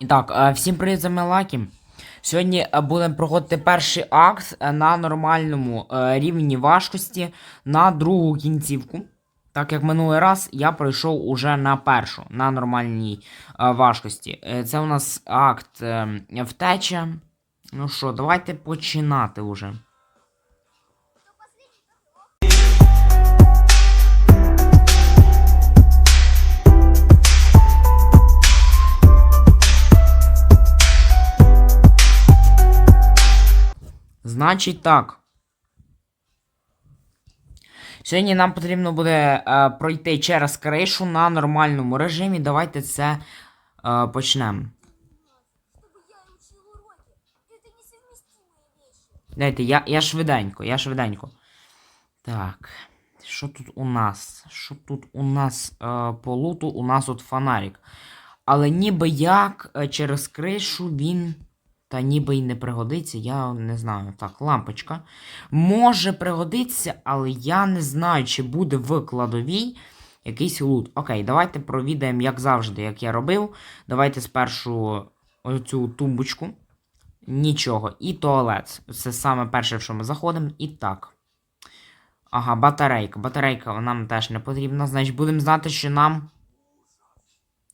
І так, е, всім привіт, за вами Лакі. Сьогодні е, будемо проходити перший акт е, на нормальному рівні важкості на другу кінцівку. Так як минулий раз я пройшов уже на першу, на нормальній важкості. Це у нас акт е, втеча. Ну що, давайте починати уже. Значить так. Сьогодні нам потрібно буде е, пройти через кришу на нормальному режимі. Давайте це е, почнемо. чтобы я учил уроки. Это несовместимые вещи. Дайте, я, я швиденько, я швиденько. Так. Що тут у нас? Що тут у нас е, по луту? У нас от фонарик. Але ніби як е, через кришу він. Та ніби й не пригодиться, я не знаю. Так, лампочка. Може пригодиться, але я не знаю, чи буде в кладовій якийсь лут. Окей, давайте провідаємо, як завжди, як я робив. Давайте спершу оцю тумбочку. Нічого. І туалет. Це саме перше, в що ми заходимо. І так. Ага, батарейка. Батарейка нам теж не потрібна. Значить, будемо знати, що нам.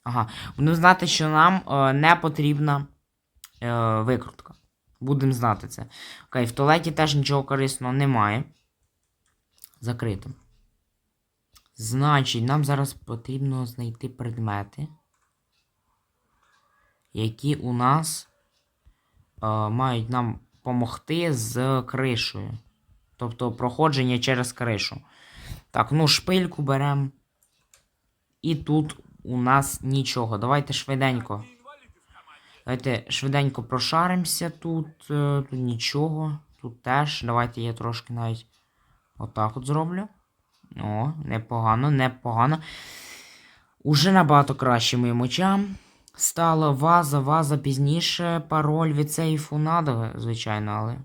Ага. Будемо знати, що нам е, не потрібна е, викрутка. Будемо знати це. Окей, в туалеті теж нічого корисного немає. Закрито. Значить, нам зараз потрібно знайти предмети, які у нас е, мають нам допомогти з кришею. Тобто проходження через кришу. Так, ну шпильку беремо. І тут у нас нічого. Давайте швиденько. Давайте швиденько прошаримося тут. е, Тут нічого. Тут теж. Давайте я трошки навіть отак от зроблю. О, непогано, непогано. Уже набагато краще моїм очам. Стало ваза, ваза пізніше. Пароль від сейфу надо, звичайно, але.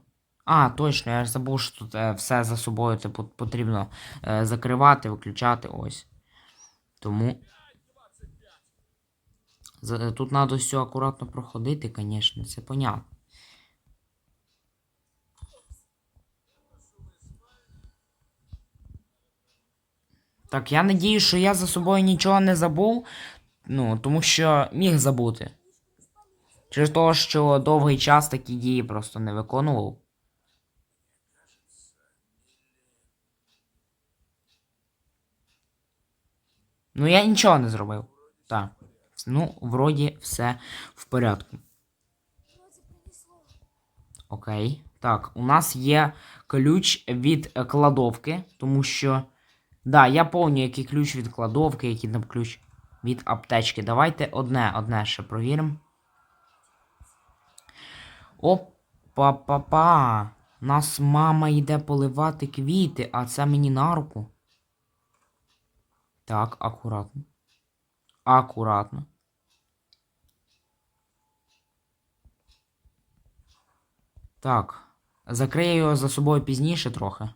А, точно, я ж забув, що тут е, все за собою типу, потрібно е, закривати, виключати. Ось. Тому. За- Тут треба все акуратно проходити, звісно, це понятно. Так, я надію, що я за собою нічого не забув. Ну, тому що міг забути. Через те, що довгий час такі дії просто не виконував. Ну, я нічого не зробив. Так. Ну, вроді все в порядку. Окей. Так, у нас є ключ від кладовки, тому що. Да, я пам'ятаю, який ключ від кладовки, який там ключ від аптечки. Давайте одне, одне ще провіримо. Опа-па-па. Нас мама йде поливати квіти, а це мені на руку. Так, акуратно. Акуратно. Так. Закрию його за собою пізніше трохи.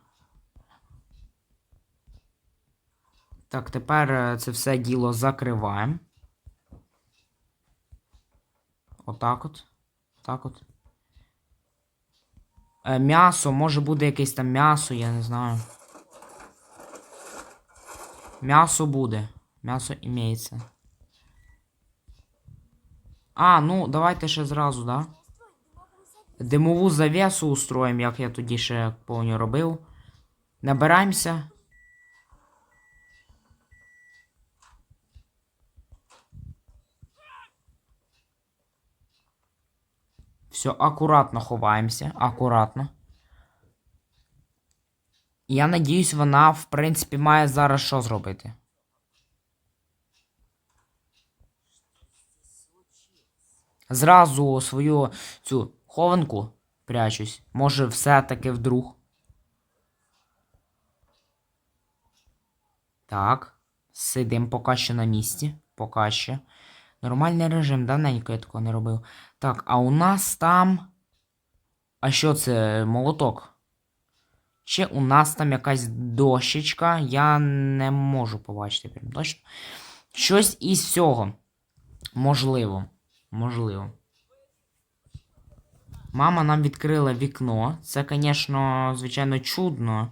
Так, тепер е, це все діло закриваємо. Отак от. Так от. Е, м'ясо, може буде якесь там м'ясо, я не знаю. М'ясо буде. М'ясо імеється. А, ну, давайте ще зразу, да? Димову завесу устроїмо, як я тоді ще повністю робив. Набираємося. Все, акуратно ховаємося. Акуратно. Я надіюсь, вона, в принципі, має зараз що зробити. Зразу свою цю хованку прячусь. Може, все-таки вдруг. Так. Сидим поки що на місці. Поки що. Нормальний режим, давненько я такого не робив. Так, а у нас там. А що це? Молоток? Чи у нас там якась дощечка? Я не можу побачити прям точно. Щось із цього. Можливо. Можливо. Мама нам відкрила вікно. Це, звісно, звичайно, чудно.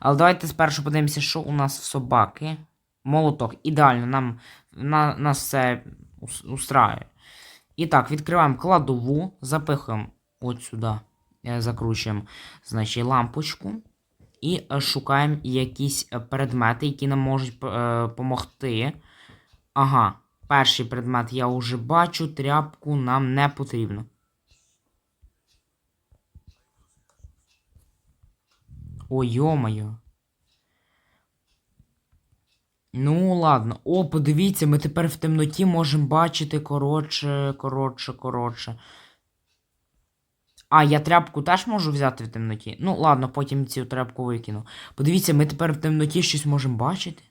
Але давайте спершу подивимося, що у нас в собаки. Молоток. Ідеально, нам на, нас все устраює. І так, відкриваємо кладову, запихуємо от сюди, е, закручуємо, значить, лампочку. І е, шукаємо якісь е, предмети, які нам можуть допомогти. Ага, перший предмет я вже бачу, тряпку нам не потрібно. Ой, йо-моє. Ну, ладно. О, подивіться, ми тепер в темноті можемо бачити коротше, коротше, коротше. А, я тряпку теж можу взяти в темноті. Ну, ладно, потім цю тряпку викину. Подивіться, ми тепер в темноті щось можемо бачити.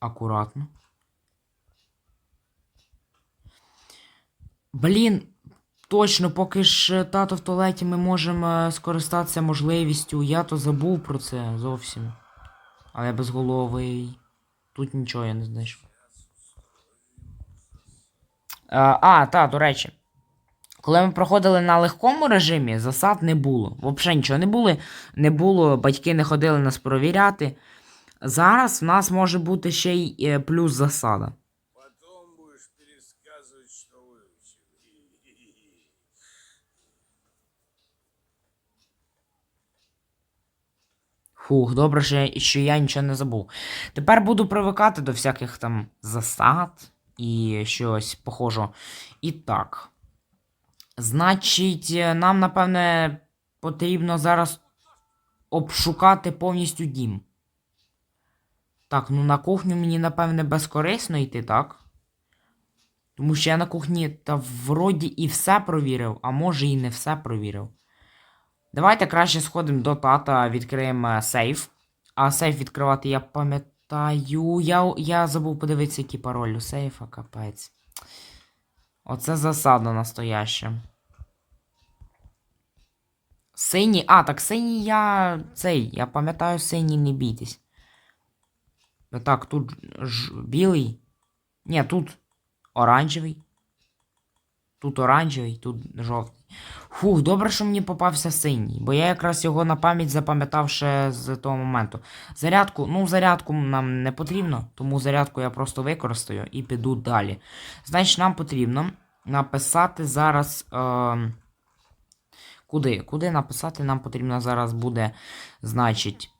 Акуратно. Блін, точно, поки ж е, тато в туалеті ми можемо е, скористатися можливістю. Я то забув про це зовсім. Але я безголовий. Тут нічого я не знайшов. А, а, та, до речі. Коли ми проходили на легкому режимі, засад не було. Взагалі нічого не було. Не було, батьки не ходили нас провіряти. Зараз в нас може бути ще й е, плюс засада. Фух, добре, що я, нічого не забув. Тепер буду привикати до всяких там засад і щось похожого. І так. Значить, е, нам, напевне, потрібно зараз обшукати повністю дім. Так, ну на кухню мені, напевне, безкорисно йти, так? Тому що я на кухні та вроді і все провірив, а може і не все провірив. Давайте краще сходимо до тата, відкриємо е, сейф. А сейф відкривати я пам'ятаю. Я, я забув подивитися, який пароль у сейфа, капець. Оце засада настояща. Синій. А, так синій я. цей. Я пам'ятаю синій, не бійтесь. Так, тут ж білий. Ні, тут оранжевий. Тут оранжевий, тут жовтий. Фух, добре, що мені попався синій, бо я якраз його на пам'ять запам'ятав ще з того моменту. Зарядку, ну, зарядку нам не потрібно, тому зарядку я просто використаю і піду далі. Значить, нам потрібно написати зараз. Е, куди? Куди написати? Нам потрібно зараз буде, значить.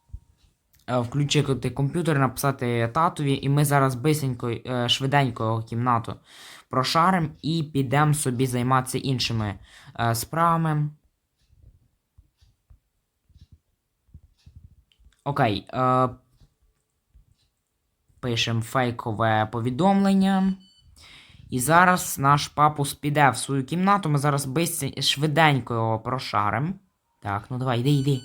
Е, Включити комп'ютер, написати татові, і ми зараз бисенько, е, швиденько кімнату прошарим і підемо собі займатися іншими е, справами. Окей. Пишемо фейкове повідомлення. І зараз наш папус піде в свою кімнату. Ми зараз швиденько його прошарим. Так, ну давай, йди, йди.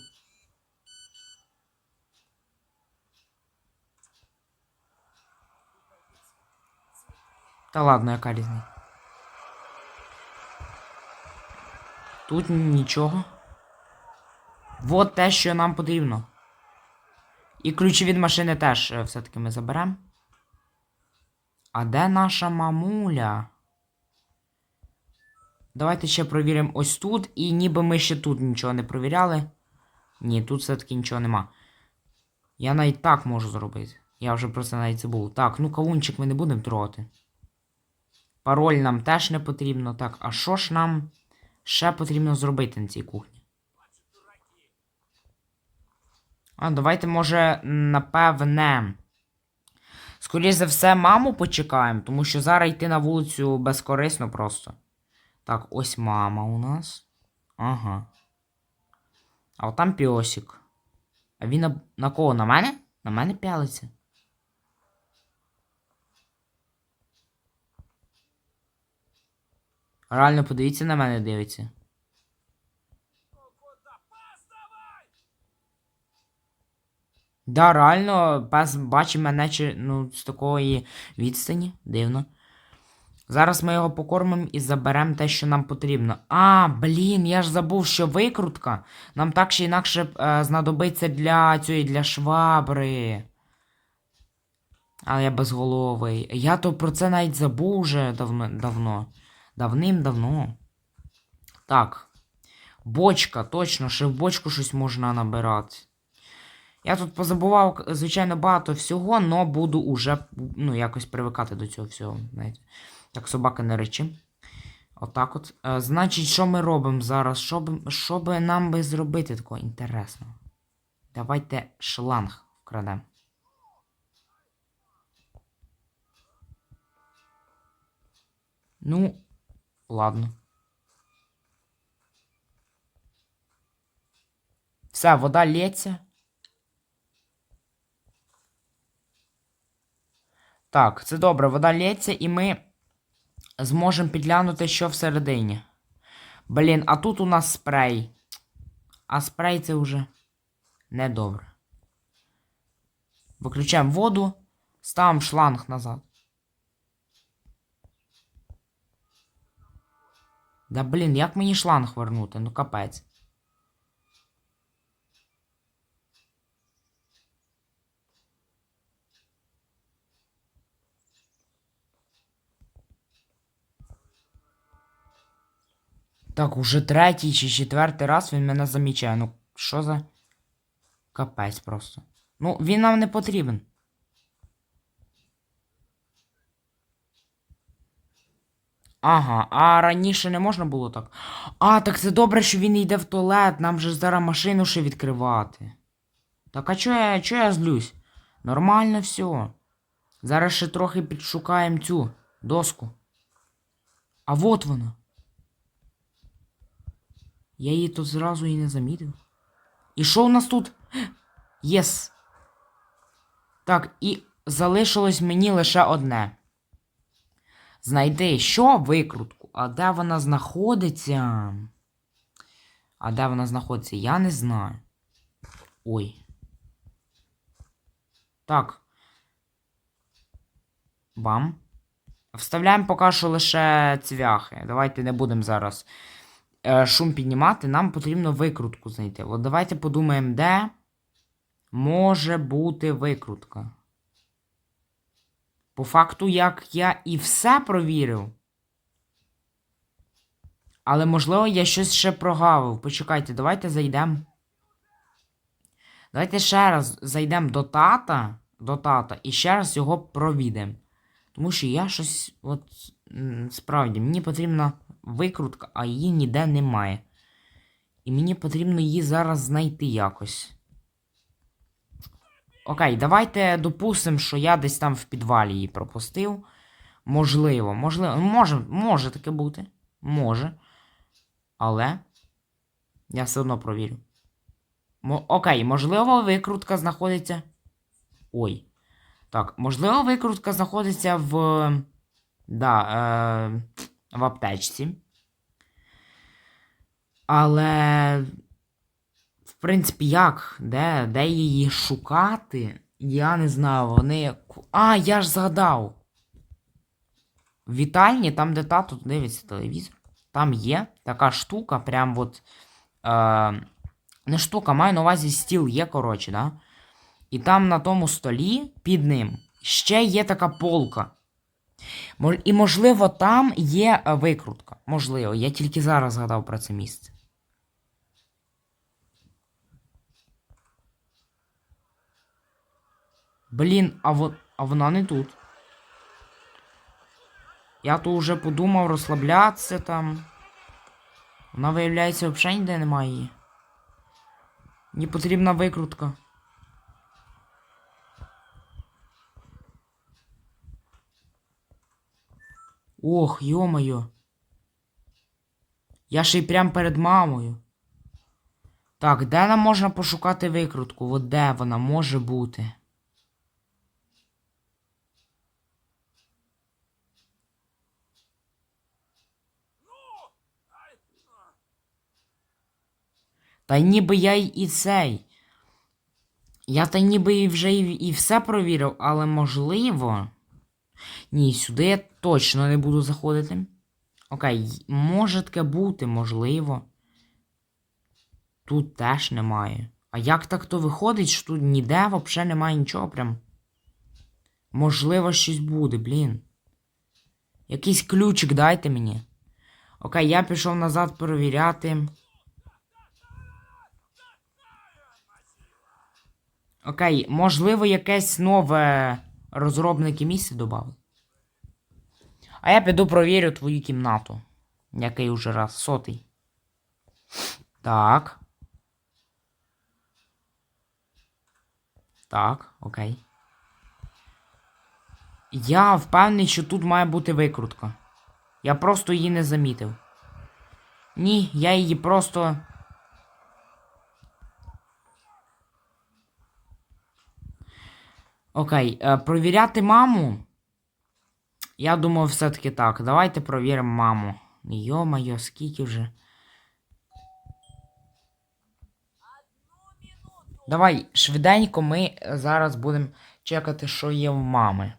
Та ладно, яка різниця. Тут нічого. Вот те, що нам потрібно. І ключі від машини теж е, все-таки ми заберемо. А де наша мамуля? Давайте ще провіримо ось тут. І ніби ми ще тут нічого не провіряли. Ні, тут все-таки нічого нема. Я навіть так можу зробити. Я вже про це навіть забув. Так, ну кавунчик ми не будемо трогати. Пароль нам теж не потрібно. Так, а що ж нам ще потрібно зробити на цій кухні? А, давайте, може, напевне. Скоріше за все, маму почекаємо, тому що зараз йти на вулицю безкорисно просто. Так, ось мама у нас. Ага. А от там піосик. А він на, на кого? На мене? На мене пялиться. Реально подивіться на мене дивиться. Да, реально, пес бачить мене чи, ну, з такої відстані. Дивно. Зараз ми його покормимо і заберемо те, що нам потрібно. А, блін, я ж забув, що викрутка. Нам так чи інакше е, знадобиться для цієї для швабри. Але я безголовий. Я то про це навіть забув вже давно. давно. Давним-давно. Так. Бочка, точно, ще в бочку щось можна набирати. Я тут позабував, звичайно, багато всього, але буду уже ну, якось привикати до цього всього. Знаєте. Так, собака не речі. Отак от. Е, значить, що ми робимо зараз? Що, б, що би нам би зробити такого інтересного? Давайте шланг вкрадемо. Ну, ладно. Все, вода лється. Так, це добре, вода лється, і ми зможемо підглянути, що всередині. Блін, а тут у нас спрей. А спрей це вже недобре. Виключаємо воду, ставимо шланг назад. Да блін, як мені шланг вернути? Ну капець. Так, уже третій чи четвертий раз він мене замічає. Ну, що за. Капець просто. Ну, він нам не потрібен. Ага, а раніше не можна було так. А, так це добре, що він йде в туалет, нам же зараз машину ще відкривати. Так, а чого я, чого я злюсь? Нормально все. Зараз ще трохи підшукаємо цю доску. А вот вона. Я її тут зразу і не замітив. І що у нас тут? Єс. Так, і залишилось мені лише одне. Знайди, що викрутку, а де вона знаходиться? А де вона знаходиться, я не знаю. Ой. Так. Бам. Вставляємо поки що лише цвяхи. Давайте не будемо зараз е, шум піднімати. Нам потрібно викрутку знайти. От давайте подумаємо, де може бути викрутка. По факту, як я і все провірив. Але, можливо, я щось ще прогавив. Почекайте, давайте зайдемо. Давайте ще раз зайдемо до тата. До тата і ще раз його провідемо. Тому що я щось. От. Справді, мені потрібна викрутка, а її ніде немає. І мені потрібно її зараз знайти якось. Окей, давайте допустимо, що я десь там в підвалі її пропустив. Можливо, можливо. Може, може таке бути. Може. Але. Я все одно провірю. Мо- Окей, можливо, викрутка знаходиться. Ой. Так, можливо, викрутка знаходиться в. Да, е... в аптечці. Але. Принципі, як? Де, де її шукати? Я не знаю, вони. А, я ж згадав. В вітальні, там, де тато дивиться телевізор, там є така штука, прям от. Е, не штука, маю на увазі стіл є, коротше, да? І там на тому столі під ним ще є така полка. І, можливо, там є е, викрутка. Можливо, я тільки зараз згадав про це місце. Блін, а, во... а вона не тут. Я то вже подумав розслаблятися там. Вона, виявляється, взагалі ніде немає її. Мені потрібна викрутка. Ох, йо-моє. Я ще й прям перед мамою. Так, де нам можна пошукати викрутку? От де вона може бути? Та ніби я й і цей. Я та ніби вже і все провірив, але можливо. Ні, сюди я точно не буду заходити. Окей, може таке бути, можливо. Тут теж немає. А як так то виходить, що тут ніде взагалі немає нічого прям. Можливо, щось буде, блін. Якийсь ключик дайте мені. Окей, я пішов назад перевіряти. Окей, можливо, якесь нове розробники місце додали. А я піду провірю твою кімнату. Який уже раз сотий. Так. Так, окей. Я впевнений, що тут має бути викрутка. Я просто її не замітив. Ні, я її просто. Окей, е, провіряти маму. Я думаю, все-таки так. Давайте провіримо маму. Йо-моє, скільки вже. Давай, швиденько ми зараз будемо чекати, що є в мами.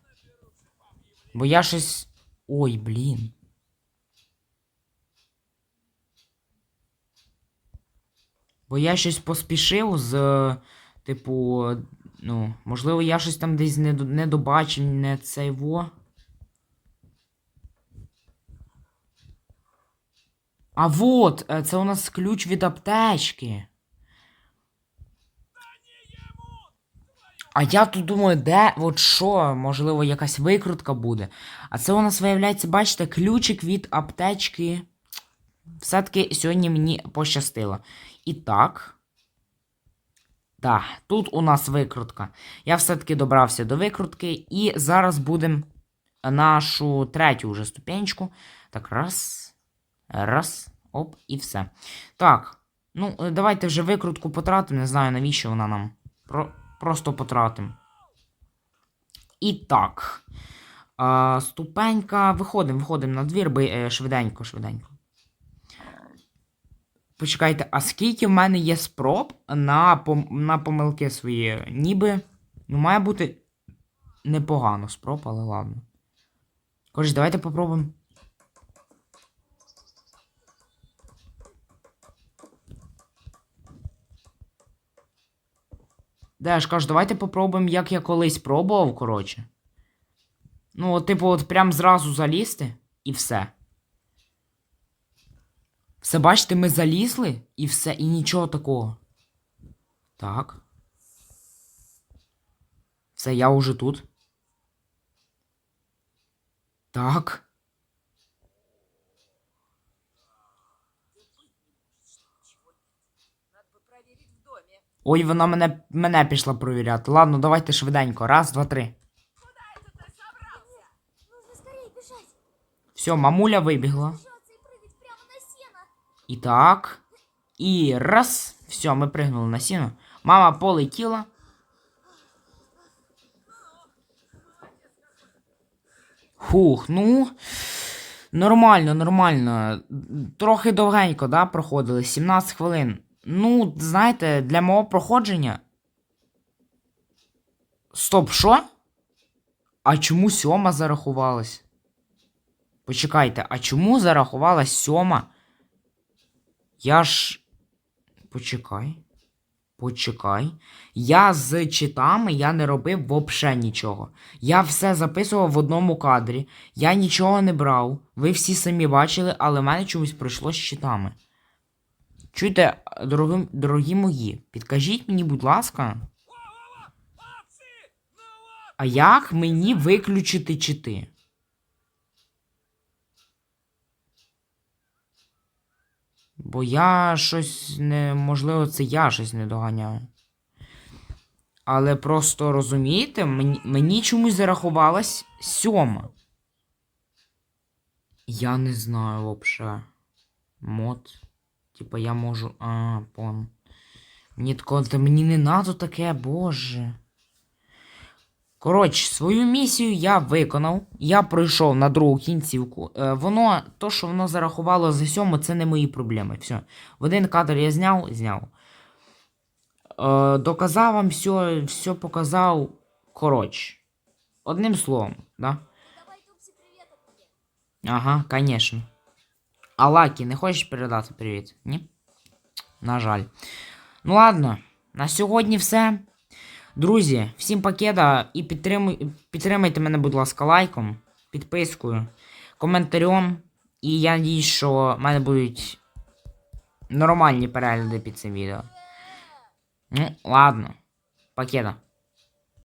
Бо я щось. Ой, блін. Бо я щось поспішив з. Типу, ну, можливо, я щось там десь не, не добачив, не цей во. А вот, е, це у нас ключ від аптечки. А я тут думаю, де, от що, можливо, якась викрутка буде. А це у нас виявляється, бачите, ключик від аптечки. Все-таки сьогодні мені пощастило. І так. Так, тут у нас викрутка. Я все-таки добрався до викрутки. І зараз будемо нашу третю вже ступенечку. Так, раз. Раз. Оп, і все. Так. Ну, давайте вже викрутку потратимо. Не знаю, навіщо вона нам. Про... Просто потратимо. І так. А, ступенька. Виходимо, виходимо на двір, е, швиденько, швиденько. Почекайте, а скільки в мене є спроб на, пом... на помилки свої? Ніби. Ну, має бути непогано спроб, але ладно. Коротше, давайте попробуємо. Я ж кажу, давайте попробуємо, як я колись пробував, коротше. Ну, от, типу, от прям зразу залізти і все. Все, бачите, ми залізли і все, і нічого такого. Так. Все, я уже тут. Так. Ой, вона мене, мене пішла провіряти. Ладно, давайте швиденько. Раз, два, три. Все, мамуля вибігла. І так. І раз. Все, ми пригнули на сіно. Мама полетіла. Хух, ну. Нормально, нормально. Трохи довгенько, да, проходили. 17 хвилин. Ну, знаєте, для мого проходження. Стоп, що? А чому сьома зарахувалась? Почекайте, а чому зарахувалась сьома? Я ж. Почекай. Почекай. Я з читами я не робив вообще нічого. Я все записував в одному кадрі. Я нічого не брав. Ви всі самі бачили, але в мене чомусь пройшло з читами. Чуєте, дорогі, дорогі мої, підкажіть мені, будь ласка. А як мені виключити чити? Бо я щось не. Можливо, це я щось не доганяю. Але просто розумієте, мені, мені чомусь зарахувалась сьома. Я не знаю взагалі. Мод. Типа я можу. А, пон. Мені такого, та мені не надо таке, боже. Коротше, свою місію я виконав. Я пройшов на другу кінцівку. Е, воно, то, що воно зарахувало за сьому, це не мої проблеми. Все. В один кадр я зняв, зняв. Е, доказав вам все, все показав. Коротше. Одним словом, да? Ага, конечно. А Лакі, не хочеш передати привіт? Ні? На жаль. Ну ладно, на сьогодні все. Друзі, всім пакета і підтримуй, підтримайте мене, будь ласка, лайком, підпискою, коментарем. І я надіюсь, що в мене будуть нормальні перегляди під цим відео. Ну, ладно. Пакета.